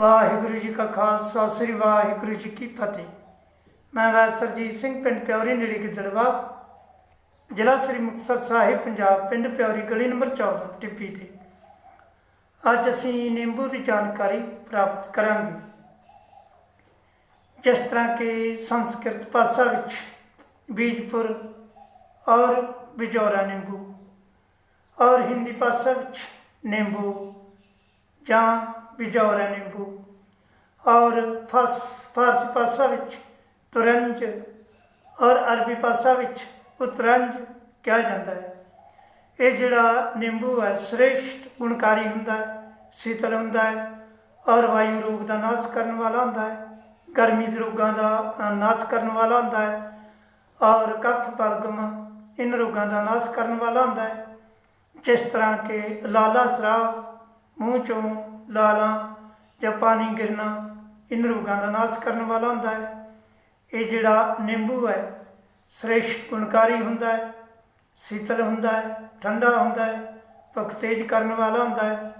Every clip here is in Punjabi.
ਵਾਹਿਗੁਰੂ ਜੀ ਕਾ ਖਾਲਸਾ, ਸ੍ਰੀ ਵਾਹਿਗੁਰੂ ਜੀ ਕੀ ਫਤਿਹ। ਮੈਂ ਵਾਇਸ ਸਿੰਘ, ਪਿੰਡ ਪਿਉਰੀ ਨੇੜੇ ਗਿੱਦੜਵਾ, ਜ਼ਿਲ੍ਹਾ ਸ੍ਰੀ ਮੁਕਤਸਰ ਸਾਹਿਬ, ਪੰਜਾਬ, ਪਿੰਡ ਪਿਉਰੀ ਗਲੀ ਨੰਬਰ 14 ਟਿੱਪੀ ਤੇ। ਅੱਜ ਅਸੀਂ ਨਿੰਬੂ ਦੀ ਜਾਣਕਾਰੀ ਪ੍ਰਾਪਤ ਕਰਾਂਗੇ। ਜਿਸ ਤਰ੍ਹਾਂ ਕਿ ਸੰਸਕ੍ਰਿਤ ਭਾਸ਼ਾ ਵਿੱਚ ਬੀਜਪੁਰ ਔਰ ਬਿਜੋਰਾ ਨਿੰਬੂ, ਔਰ ਹਿੰਦੀ ਭਾਸ਼ਾ ਵਿੱਚ ਨਿੰਬੂ ਜਾਂ ਬਿਜੌਰਾ ਨਿੰਬੂ। ਔਰ ਫਸ, ਫਾਰਸੀ ਭਾਸ਼ਾ ਵਿੱਚ ਤੁਰੰਜ ਔਰ ਅਰਬੀ ਭਾਸ਼ਾ ਵਿੱਚ ਉਤਰੰਜ ਕਿਹਾ ਜਾਂਦਾ ਹੈ। ਇਹ ਜਿਹੜਾ ਨਿੰਬੂ ਹੈ, ਸ੍ਰੇਸ਼ਟ ਗੁਣਕਾਰੀ ਹੁੰਦਾ ਹੈ, ਸ਼ੀਤਲ ਹੁੰਦਾ ਹੈ ਔਰ ਵਾਯੂ ਰੋਗ ਦਾ ਨਾਸ਼ ਕਰਨ ਵਾਲਾ ਹੁੰਦਾ ਹੈ, ਗਰਮੀ ਦੇ ਰੋਗਾਂ ਦਾ ਨਾਸ਼ ਕਰਨ ਵਾਲਾ ਹੁੰਦਾ ਹੈ ਔਰ ਕਫ ਬਲਗਮ ਇਨ ਰੋਗਾਂ ਦਾ ਨਾਸ਼ ਕਰਨ ਵਾਲਾ ਹੁੰਦਾ ਹੈ। ਜਿਸ ਤਰ੍ਹਾਂ ਕਿ ਲਾਲਾ ਸਰਾਵ ਮੂੰਹ ਚੋਂ ਲਾਲਾਂ ਜਾਂ ਪਾਣੀ ਗਿਰਨਾ ਇਨ ਰੋਗਾਂ ਦਾ ਨਾਸ਼ ਕਰਨ ਵਾਲਾ ਹੁੰਦਾ ਹੈ। ਇਹ ਜਿਹੜਾ ਨਿੰਬੂ ਹੈ, ਸ੍ਰੇਸ਼ਟ ਗੁਣਕਾਰੀ ਹੁੰਦਾ ਹੈ, ਸ਼ੀਤਲ ਹੁੰਦਾ ਹੈ, ਠੰਡਾ ਹੁੰਦਾ ਹੈ, ਭੁੱਖ ਤੇਜ਼ ਕਰਨ ਵਾਲਾ ਹੁੰਦਾ ਹੈ।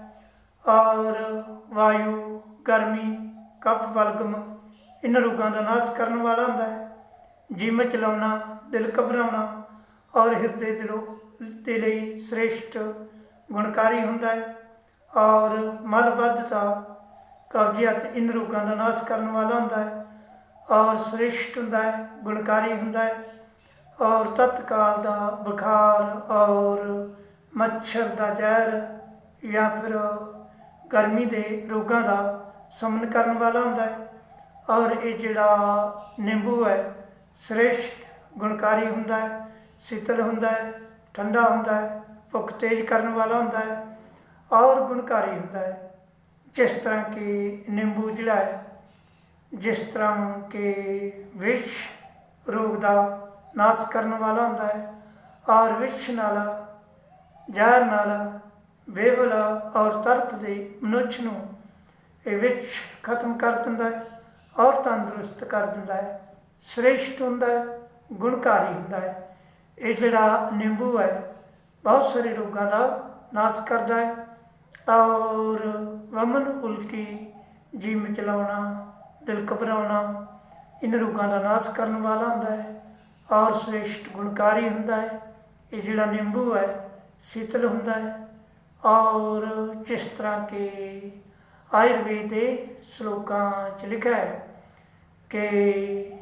ਔਰ ਵਾਯੂ, ਗਰਮੀ ਕਫ ਵਲਗਮ ਇਨ ਰੋਗਾਂ ਦਾ ਨਾਸ਼ ਕਰਨ ਵਾਲਾ ਹੁੰਦਾ ਹੈ। ਜਿਮ ਚਲਾਉਣਾ, ਦਿਲ ਘਬਰਾਉਣਾ ਔਰ ਹਿਰਦੇ ਦੇ ਰੋਗ ਦੇ ਲਈ ਸ੍ਰੇਸ਼ਟ ਗੁਣਕਾਰੀ ਹੁੰਦਾ ਹੈ। ਔਰ ਮਲਬੱਧਤਾ ਕਬਜ਼ੀਅਤ ਇਨ ਰੋਗਾਂ ਦਾ ਨਾਸ਼ ਕਰਨ ਵਾਲਾ ਹੁੰਦਾ ਹੈ ਔਰ ਸ੍ਰੇਸ਼ਟ ਹੁੰਦਾ ਹੈ, ਗੁਣਕਾਰੀ ਹੁੰਦਾ ਹੈ ਔਰ ਤਤਕਾਲ ਦਾ ਬੁਖਾਰ ਔਰ ਮੱਛਰ ਦਾ ਜ਼ਹਿਰ ਜਾਂ ਫਿਰ ਗਰਮੀ ਦੇ ਰੋਗਾਂ ਦਾ ਸਮਨ ਕਰਨ ਵਾਲਾ ਹੁੰਦਾ ਹੈ ਔਰ ਇਹ ਜਿਹੜਾ ਨਿੰਬੂ ਹੈ, ਸ੍ਰੇਸ਼ਟ, ਗੁਣਕਾਰੀ ਹੁੰਦਾ ਹੈ, ਸ਼ੀਤਲ ਹੁੰਦਾ ਹੈ, ਠੰਡਾ ਹੁੰਦਾ ਹੈ, ਭੁੱਖ ਤੇਜ਼ ਕਰਨ ਵਾਲਾ ਹੁੰਦਾ ਹੈ ਔਰ ਗੁਣਕਾਰੀ ਹੁੰਦਾ ਹੈ। ਜਿਸ ਤਰ੍ਹਾਂ ਕਿ ਨਿੰਬੂ ਜਿਹੜਾ ਹੈ, ਜਿਸ ਤਰ੍ਹਾਂ ਕਿ ਵਿਸ਼ ਰੋਗ ਦਾ ਨਾਸ਼ ਕਰਨ ਵਾਲਾ ਹੁੰਦਾ ਹੈ ਔਰ ਵਿਸ਼ ਨਾਲ, ਜ਼ਹਿਰ ਨਾਲ ਬੇਵਲ ਔਰ ਤਰਤ ਦੇ ਮਨੁੱਖ ਨੂੰ ਇਹ ਵਿਸ਼ ਖਤਮ ਕਰ ਦਿੰਦਾ ਹੈ ਔਰ ਤੰਦਰੁਸਤ ਕਰ ਦਿੰਦਾ ਹੈ। ਸ੍ਰੇਸ਼ਟ ਹੁੰਦਾ ਹੈ, ਗੁਣਕਾਰੀ ਹੁੰਦਾ ਹੈ। ਇਹ ਜਿਹੜਾ ਨਿੰਬੂ ਹੈ, ਬਹੁਤ ਸਾਰੇ ਰੋਗਾਂ ਦਾ ਨਾਸ਼ ਕਰਦਾ ਹੈ। ਔਰ ਵਮਨ ਉਲਟੀ ਜੀ ਮਚਲਾਉਣਾ ਦਿਲ ਘਬਰਾਉਣਾ ਇਹਨਾਂ ਰੋਗਾਂ ਦਾ ਨਾਸ਼ ਕਰਨ ਵਾਲਾ ਹੁੰਦਾ ਹੈ। ਔਰ ਸ੍ਰੇਸ਼ਟ ਗੁਣਕਾਰੀ ਹੁੰਦਾ ਹੈ। ਇਹ ਜਿਹੜਾ ਨਿੰਬੂ ਹੈ, ਸ਼ੀਤਲ ਹੁੰਦਾ ਹੈ। ਔਰ ਜਿਸ ਤਰ੍ਹਾਂ ਕਿ ਆਯੁਰਵੇਦ ਦੇ ਸ਼ਲੋਕਾਂ 'ਚ ਲਿਖਿਆ ਹੈ ਕਿ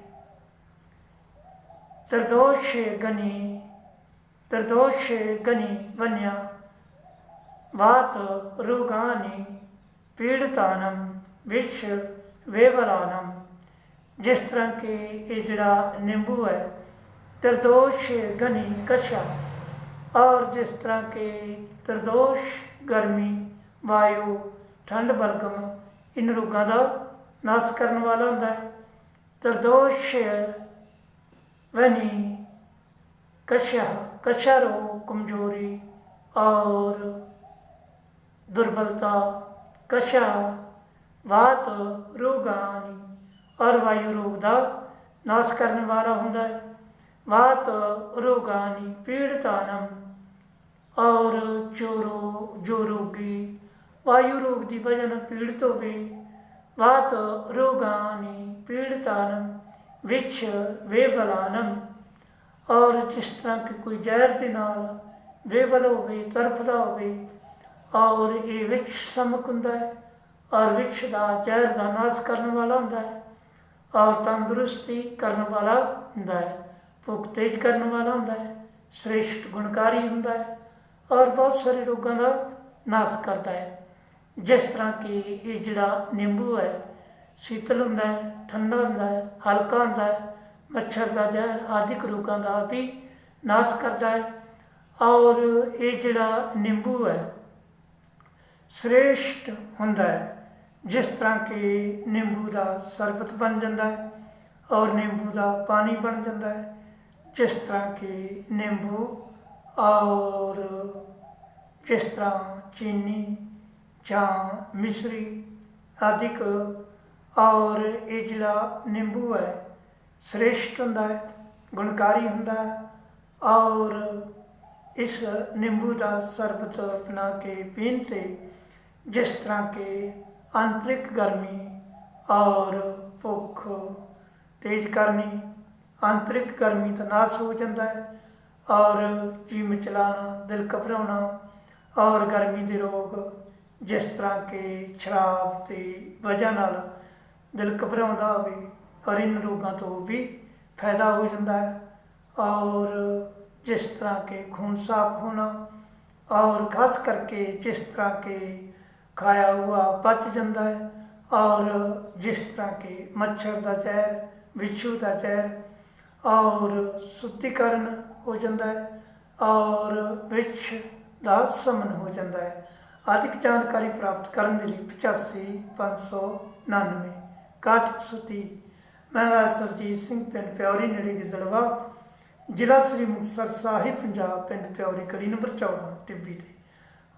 ਤਰਦੋਸ਼ ਗਨੀ ਤਰਦੋਸ਼ ਗਨੀ ਵਨਿਆ వాతో రోగాన్ని ਪੀੜਤਾਨੰ ਵਿੱਚ ਵੇਵਲਾਨੰ। ਜਿਸ ਤਰ੍ਹਾਂ ਕਿ ਇਹ ਜਿਹੜਾ ਨਿੰਬੂ ਹੈ, ਤਰਦੋਸ਼ ਗਨੀ ਕਸ਼ਾ। ਔਰ ਜਿਸ ਤਰ੍ਹਾਂ ਕਿ ਤਰਦੋਸ਼ ਗਰਮੀ, ਵਾਯੂ, ਠੰਡ ਬਲਗਮ ਇਨ ਰੋਗਾਂ ਦਾ ਨਾਸ ਕਰਨ ਵਾਲਾ ਹੁੰਦਾ ਹੈ। ਤਰਦੋਸ਼ ਵਨੀ ਕਸ਼ਾ ਕਸ਼ਾ ਰੋਗ ਕਮਜ਼ੋਰੀ ਔਰ दुर्बलता कशा वात रोगानी और वायु रोग ਦਾ ਨਾਸ਼ ਕਰਨ ਵਾਲਾ ਹੁੰਦਾ ਹੈ ਵਾਤ ਰੋਗਾਨੀ ਪੀੜਤਾਨਮ ਔਰ ਜੋ ਰੋ ਜੋ ਰੋਗੀ ਵਾਯੂ ਰੋਗ ਦੀ ਵਜ੍ਹਾ ਨਾਲ ਪੀੜਤ ਹੋਵੇ ਵਾਤ ਰੋਗਾਨੀ ਪੀੜਤਾਨਮ ਵਿਚ ਵੇਬਲਾਨਮ ਔਰ ਜਿਸ ਤਰ੍ਹਾਂ ਕਿ ਕੋਈ ਜ਼ਹਿਰ ਦੇ ਨਾਲ ਬੇਵਲ ਹੋਵੇ ਤਰਫਦਾ ਹੋਵੇ ਔਰ ਇਹ ਵਿਕਸ਼ ਸਮਕ ਹੁੰਦਾ ਹੈ, ਔਰ ਵਿਕਸ਼ ਦਾ ਜ਼ਹਿਰ ਦਾ ਨਾਸ਼ ਕਰਨ ਵਾਲਾ ਹੁੰਦਾ ਹੈ, ਔਰ ਤੰਦਰੁਸਤੀ ਕਰਨ ਵਾਲਾ ਹੁੰਦਾ ਹੈ, ਭੁੱਖ ਤੇਜ਼ ਕਰਨ ਵਾਲਾ ਹੁੰਦਾ ਹੈ, ਸ੍ਰੇਸ਼ਟ ਗੁਣਕਾਰੀ ਹੁੰਦਾ ਹੈ, ਔਰ ਬਹੁਤ ਸਾਰੇ ਰੋਗਾਂ ਦਾ ਨਾਸ਼ ਕਰਦਾ ਹੈ। ਜਿਸ ਤਰ੍ਹਾਂ ਕਿ ਇਹ ਜਿਹੜਾ ਨਿੰਬੂ ਹੈ, ਸ਼ੀਤਲ ਹੁੰਦਾ ਹੈ, ਠੰਡਾ ਹੁੰਦਾ ਹੈ, ਹਲਕਾ ਹੁੰਦਾ ਹੈ, ਮੱਛਰ ਦਾ ਜ਼ਹਿਰ ਆਦਿਕ ਰੋਗਾਂ ਦਾ ਵੀ ਨਾਸ਼ ਕਰਦਾ ਹੈ, ਔਰ ਇਹ ਜਿਹੜਾ ਨਿੰਬੂ ਹੈ ਸ੍ਰੇਸ਼ਟ ਹੁੰਦਾ ਹੈ। ਜਿਸ ਤਰ੍ਹਾਂ ਕਿ ਨਿੰਬੂ ਦਾ ਸਰਬਤ ਬਣ ਜਾਂਦਾ ਹੈ ਔਰ ਨਿੰਬੂ ਦਾ ਪਾਣੀ ਬਣ ਜਾਂਦਾ ਹੈ। ਜਿਸ ਤਰ੍ਹਾਂ ਕਿ ਨਿੰਬੂ ਔਰ ਜਿਸ ਤਰ੍ਹਾਂ ਚੀਨੀ ਜਾਂ ਮਿਸਰੀ ਆਦਿਕ ਔਰ ਇਹ ਜਿਹੜਾ ਨਿੰਬੂ ਹੈ, ਸ੍ਰੇਸ਼ਟ ਹੁੰਦਾ ਹੈ, ਗੁਣਕਾਰੀ ਹੁੰਦਾ ਹੈ ਔਰ ਇਸ ਨਿੰਬੂ ਦਾ ਸਰਬਤ ਬਣਾ ਕੇ ਪੀਣ ਤੇ ਜਿਸ ਤਰ੍ਹਾਂ ਕਿ ਆਂਤਰਿਕ ਗਰਮੀ ਔਰ ਭੁੱਖ, ਤੇਜ਼ ਕਰਨੀ ਆਂਤਰਿਕ ਗਰਮੀ ਦਾ ਨਾਸ ਹੋ ਜਾਂਦਾ ਹੈ ਔਰ ਜੀ ਮਚਲਾਣਾ ਦਿਲ ਘਬਰਾਉਣਾ ਔਰ ਗਰਮੀ ਦੇ ਰੋਗ ਜਿਸ ਤਰ੍ਹਾਂ ਕਿ ਸ਼ਰਾਬ ਤੇ ਵਜ੍ਹਾ ਨਾਲ ਦਿਲ ਘਬਰਾਉਂਦਾ ਹੋਵੇ ਔਰ ਇਨ ਰੋਗਾਂ ਤੋਂ ਵੀ ਫਾਇਦਾ ਹੋ ਜਾਂਦਾ ਹੈ ਔਰ ਜਿਸ ਤਰ੍ਹਾਂ ਕਿ ਖੂਨ ਸਾਫ਼ ਹੋਣਾ ਔਰ ਖਾਸ ਕਰਕੇ ਜਿਸ ਤਰ੍ਹਾਂ ਕਿ ਖਾਇਆ ਹੁਆ ਪਚ ਜਾਂਦਾ ਹੈ। ਔਰ ਜਿਸ ਤਰ੍ਹਾਂ ਕਿ ਮੱਛਰ ਦਾ ਜ਼ਹਿਰ, ਵਿਛੂ ਦਾ ਜ਼ਹਿਰ, ਔਰ ਸੁੱਤੀਕਰਨ ਹੋ ਜਾਂਦਾ ਹੈ, ਔਰ ਵਿਛ ਦਾ ਸਮਨ ਹੋ ਜਾਂਦਾ ਹੈ। ਅਧਿਕ ਜਾਣਕਾਰੀ ਪ੍ਰਾਪਤ ਕਰਨ ਦੇ ਲਈ 85 599 6130 ਮੈਂ ਸਰਜੀਤ ਸਿੰਘ, ਪਿੰਡ ਪਿਉਰੀ ਨੇੜੇ ਗਿੱਦੜਵਾ ਜ਼ਿਲ੍ਹਾ ਸ੍ਰੀ ਮੁਕਤਸਰ ਸਾਹਿਬ, ਪੰਜਾਬ, ਪਿੰਡ ਪਿਉਰੀ ਗਲੀ ਨੰਬਰ 14 ਟਿੱਬੀ ਤੇ।